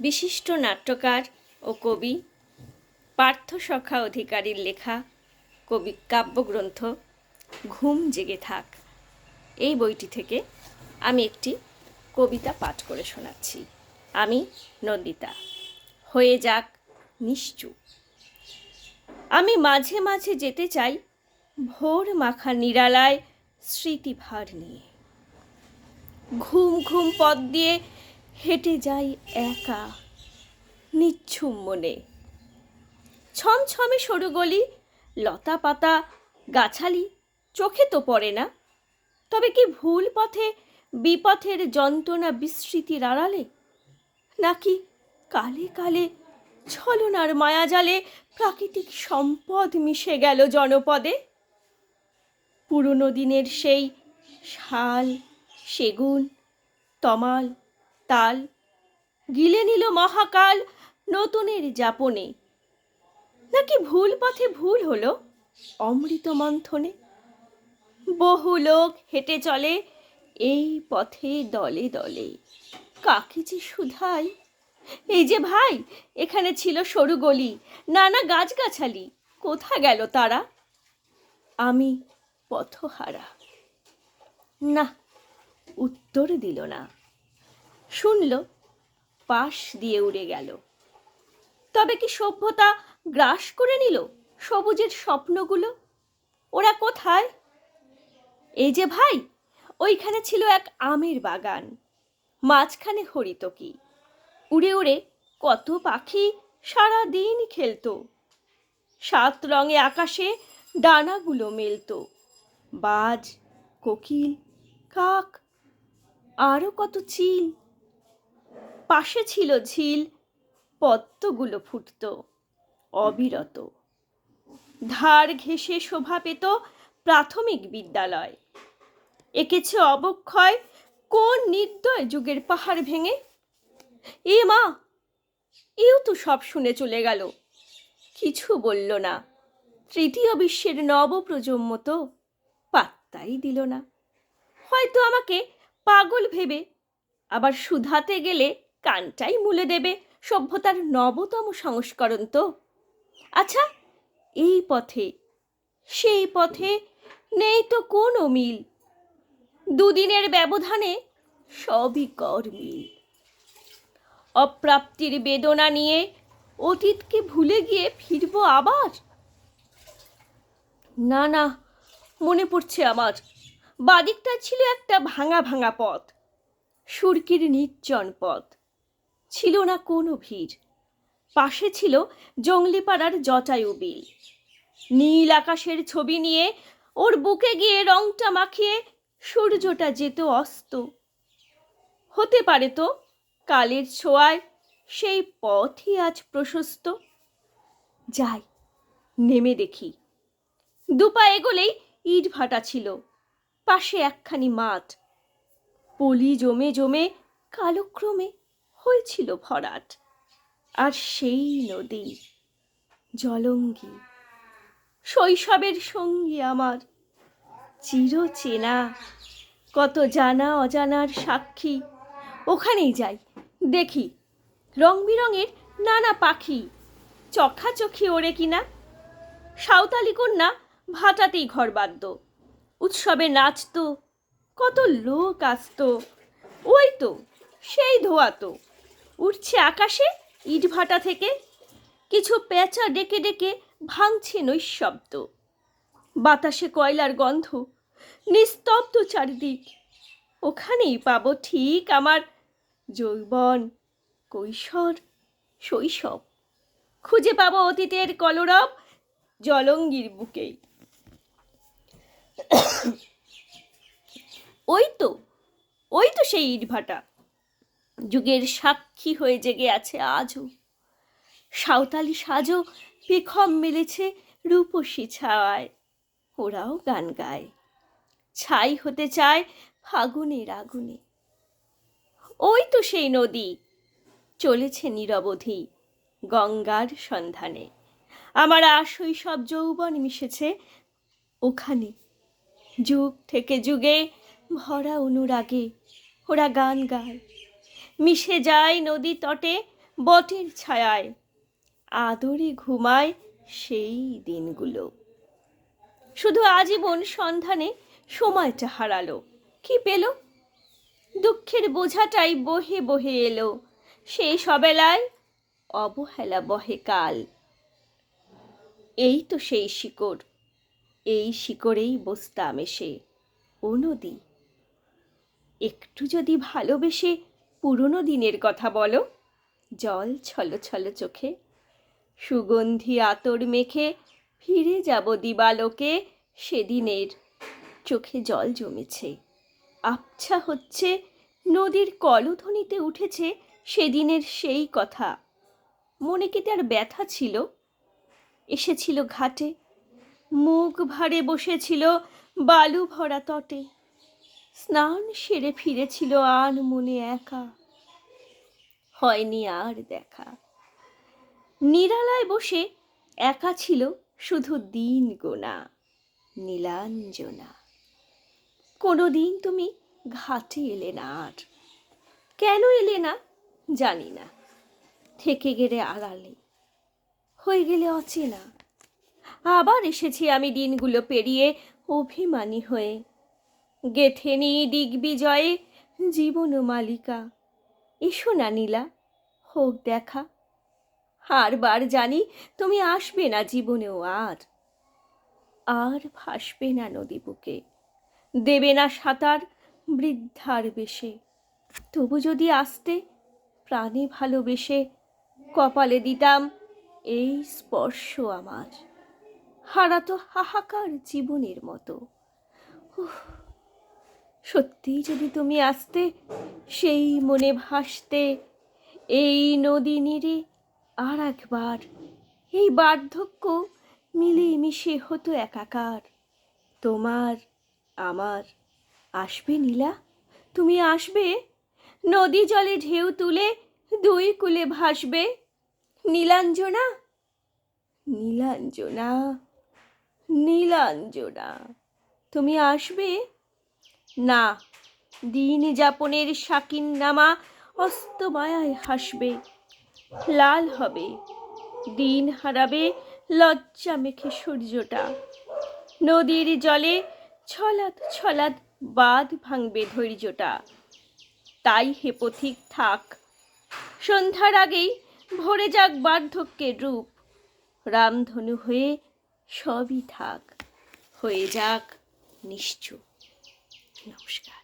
বিশিষ্ট নাট্যকার ও কবি পার্থসখা অধিকারীর লেখা কবি কাব্যগ্রন্থ ঘুম জেগে থাক। এই বইটি থেকে আমি একটি কবিতা পাঠ করে শোনাচ্ছি। আমি নন্দিতা। হয়ে যাক নিশ্চুপ। আমি মাঝে মাঝে যেতে চাই ভোর মাখা নিরালায় স্মৃতিভার নিয়ে। ঘুম ঘুম পথ দিয়ে হেঁটে যাই একা, নিচ্ছুম মনে। ছমছমে সরু গলি, লতা পাতা, গাছালি, চোখে তো পড়ে না। তবে কি ভুল পথে, বিপথের যন্ত্রণা বিস্মৃতির আড়ালে? নাকি কালে কালে ছলনার মায়াজালে প্রাকৃতিক সম্পদ মিশে গেল জনপদে? পুরনো দিনের সেই শাল, সেগুন, তমাল তাল। গিলে নিল মহাকাল নতুনের যাপনে। নাকি ভুল পথে ভুল হলো অমৃত মন্থনে? বহু লোক হেঁটে চলে, এই পথে দলে দলে। কাকে যে শুধাই? এই যে ভাই, এখানে ছিল সরু গলি, নানা গাছগাছালি, কোথা গেল তারা? আমি পথহারা। না, উত্তর দিল না। শুনল, পাশ দিয়ে উড়ে গেল। তবে কি সভ্যতা গ্রাস করে নিল সবুজের স্বপ্নগুলো? ওরা কোথায়? এই যে ভাই, ওইখানে ছিল এক আমের বাগান, মাঝখানে হরিতকি। উড়ে উড়ে কত পাখি সারা দিন খেলতো। সাত রঙে আকাশে ডানাগুলো মেলতো। বাজ, কোকিল, কাক আরও কত চিল পাশে ছিল ঝিল, পদ্মগুলো ফুটত, অবিরত। ধার ঘেঁষে শোভা পেত প্রাথমিক বিদ্যালয়। এঁকেছে অবক্ষয় কোন নির্দয় যুগের পাহাড় ভেঙে? এ মা, এও তো সব শুনে চলে গেল। কিছু বলল না। তৃতীয় বিশ্বের নবপ্রজন্ম তো পাত্তাই দিল না। হয়তো আমাকে পাগল ভেবে আবার শুধাতে গেলে কানটাই মুলে দেবে। সভ্যতার নবতম সংস্করণ তো। আচ্ছা এই পথে, সেই পথে নেই তো কোনো মিল। দুদিনের ব্যবধানে সবই কর মিল। অপ্রাপ্তির বেদনা নিয়ে অতীতকে ভুলে গিয়ে ফিরবো আবার? না না, মনে পড়ছে আমার, বাদিকটা ছিল একটা ভাঙা ভাঙা পথ, সুরকির নির্জন পথ। ছিল না কোনো ভিড়। পাশে ছিল জঙ্গলিপাড়ার জটায়ু বিল। নীল আকাশের ছবি নিয়ে ওর বুকে গিয়ে রংটা মাখিয়ে সূর্যটা যেত অস্ত। হতে পারে তো কালের ছোঁয়ায় সেই পথই আজ প্রশস্ত। যাই, নেমে দেখি। দুপা এগোলেই ইট ভাটা ছিল, পাশে একখানি মাঠ। পলি জমে জমে কালক্রমে হয়েছিল ভরাট। আর সেই নদী জলঙ্গি। শৈশবের সঙ্গী আমার চির চেনা কত জানা অজানার সাক্ষী। ওখানেই যাই, দেখি রং বিরঙের নানা পাখি। চোখাচোখি ওরে কিনা? সাঁওতালি কন্যা ভাটাতেই ঘর বাদ্য উৎসবে নাচতো, কত লোক আসতো। ওই তো, সেই ধোয়াতো। উঠছে আকাশে, ইট ভাটা থেকে কিছু পেঁচা ডেকে ডেকে ভাঙছে নৈশব্দ। বাতাসে কয়লার গন্ধ, নিস্তব্ধ চারিদিক। ওখানেই পাব ঠিক আমার যৌবন, কৈশোর, শৈশব। খুঁজে পাবো অতীতের কলরব জলঙ্গির বুকেই ওই তো ওই তো সেই ইটভাটা যুগের সাক্ষী হয়ে জেগে আছে আজও। সাঁওতালি সাজও পেখম মেলেছে রূপসী ছাওয়ায় ওরাও গান গায়। ছাই হতে চায় ফাগুনের আগুনে। ওই তো সেই নদী। চলেছে নিরবধি গঙ্গার সন্ধানে। আমার আশৈশব যৌবন মিশেছে ওখানে। যুগ থেকে যুগে ভরা অনুরাগে ওরা গান গায়। মিশে যায় নদী তটে বটের ছায়ায়। আদরে ঘুমায় সেই দিনগুলো। শুধু আজীবন সন্ধানে সময়টা হারালো। কি পেল? দুঃখের বোঝাটাই বহে বহে এলো। সেই সবেলায় অবহেলা বহে কাল। এই তো সেই শিকড়। এই শিকড়েই বসতাম এসে। ও নদী, একটু যদি ভালোবেসে পুরনো দিনের কথা বলো। জল ছলো ছলো চোখে, সুগন্ধি আতর মেখে, ফিরে যাব দিবালোকে সেদিনের। চোখে জল জমেছে, আবছা হচ্ছে, নদীর কলধ্বনিতে উঠেছে সেদিনের সেই কথা। মনে কি তার ব্যথা ছিল? এসেছিল ঘাটে, মুখ ভারে বসেছিল বালু ভরা তটে। স্নান সেরে ফিরেছিল আর মনে একা। হয়নি আর দেখা। নিরালায় বসে একা ছিল শুধু দিন গোনা, নীলাঞ্জনা। কোনো দিন তুমি ঘাটে এলে না আর। কেন এলে না জানি না। থেকে গেলে আড়ালে, হয়ে গেলে অচেনা। আবার এসেছি আমি দিনগুলো পেরিয়ে অভিমানী হয়ে। গেথেনি দিগ্বিজয়ে জীবন মালিকা। এসো না নীলা হোক দেখা। হারবার জানি তুমি আসবে না জীবনেও আর। আর ভাসবে না নদী বুকে। দেবে না সাঁতার বৃদ্ধার বেশে। তবু যদি আসতে প্রাণে ভালোবেসে কপালে দিতাম এই স্পর্শ আমার। হারাতো হাহাকার জীবনের মতো। উফ, সত্যিই যদি তুমি আসতে, সেই মনে ভাসতে, এই নদী নীরে আর একবার, এই বার্ধক্য মিলে মিশে হতো একাকার। তোমার, আমার, আসবে নীলা? তুমি আসবে? নদী জলে ঢেউ তুলে দুই কুলে ভাসবে? নীলাঞ্জনা? নীলাঞ্জনা? নীলাঞ্জনা? তুমি আসবে? না, দিন যাপনের শাকিন নামা অস্তমায়ায় হাসবে, লাল হবে। দিন হারাবে লজ্জা মেখে সূর্যটা। নদীর জলে ছলাৎ ছলাৎ বাঁধ ভাঙবে ধৈর্যটা। তাই হে পথিক, থাক। সন্ধ্যার আগেই ভরে যাক বার্ধক্যের রূপ। রামধনু হয়ে সবই থাক, হয়ে যাক নিশ্চুপ। não chegar.